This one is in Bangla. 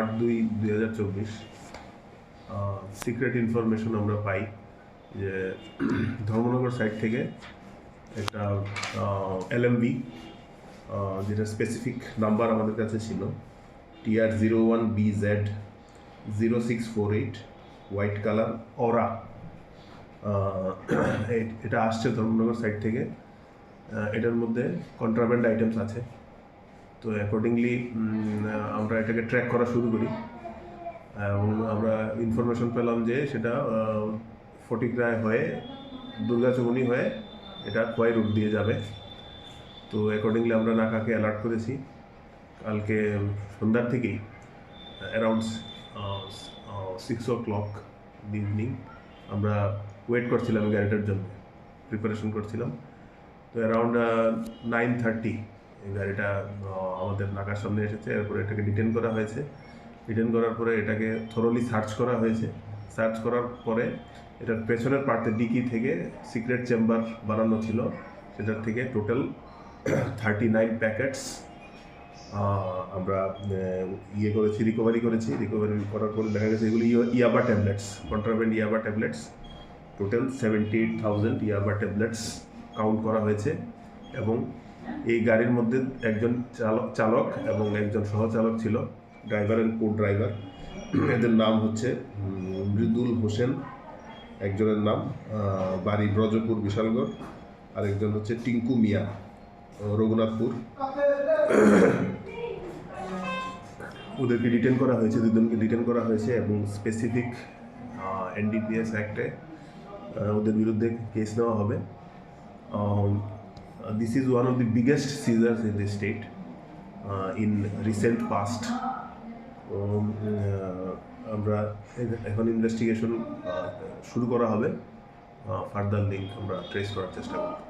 আট দুই দুই হাজার চব্বিশ সিক্রেট ইনফরমেশন আমরা পাই যে ধর্মনগর সাইড থেকে একটা এলএমবি যেটা স্পেসিফিক নাম্বার আমাদের কাছে ছিল TR zero one B Z zero six four eight white colour ওরা এটা আসছে ধর্মনগর সাইড থেকে এটার মধ্যে কন্ট্রাব্যান্ড আইটেমস আছে। তো অ্যাকর্ডিংলি আমরা এটাকে ট্র্যাক করা শুরু করি। এবং আমরা ইনফরমেশন পেলাম যে সেটা ফটিকরায় হয়ে দুর্গাচমনি হয়ে এটা খোয়াই রুট দিয়ে যাবে। তো অ্যাকর্ডিংলি আমরা নাকাকে অ্যালার্ট করেছি। কালকে সন্ধ্যার থেকেই around six o'clock evening আমরা ওয়েট করছিলাম গাড়িটার জন্য প্রিপারেশন করছিলাম। তো অ্যারাউন্ড নাইন থার্টি এই গাড়িটা আমাদের নাকার সামনে এসেছে, এরপরে এটাকে ডিটেন করা হয়েছে। ডিটেন করার পরে এটাকে থরলি সার্চ করা হয়েছে। সার্চ করার পরে এটার পেছনের পার্টে ডিকি থেকে সিক্রেট চেম্বার বানানো ছিল। সেটার থেকে টোটাল থার্টি নাইন প্যাকেটস আমরা ইয়ে করেছি রিকভারি করেছি। রিকভারি করার পরে দেখা গেছে এগুলি ইয়া- yaba tablets contraband yaba tablets total seventy eight thousand yaba tablets count করা হয়েছে। এবং এই গাড়ির মধ্যে একজন চালক চালক এবং একজন সহচালক ছিল ড্রাইভার অ্যান্ড কো ড্রাইভার এদের নাম হচ্ছে মৃদুল হোসেন, একজনের নাম বাড়ি ব্রজপুর, বিশালগড়। আর একজন হচ্ছে টিঙ্কু মিয়া, রঘুনাথপুর। ওদেরকে ডিটেন করা হয়েছে, দুজনকে ডিটেন করা হয়েছে এবং স্পেসিফিক এনডিপিএস অ্যাক্টে ওদের বিরুদ্ধে কেস নেওয়া হবে। This is one of the biggest seizures in the state in recent past আমরা এখন ইনভেস্টিগেশন শুরু করা হবে ফার্দার লিঙ্ক আমরা ট্রেস করার চেষ্টা করব।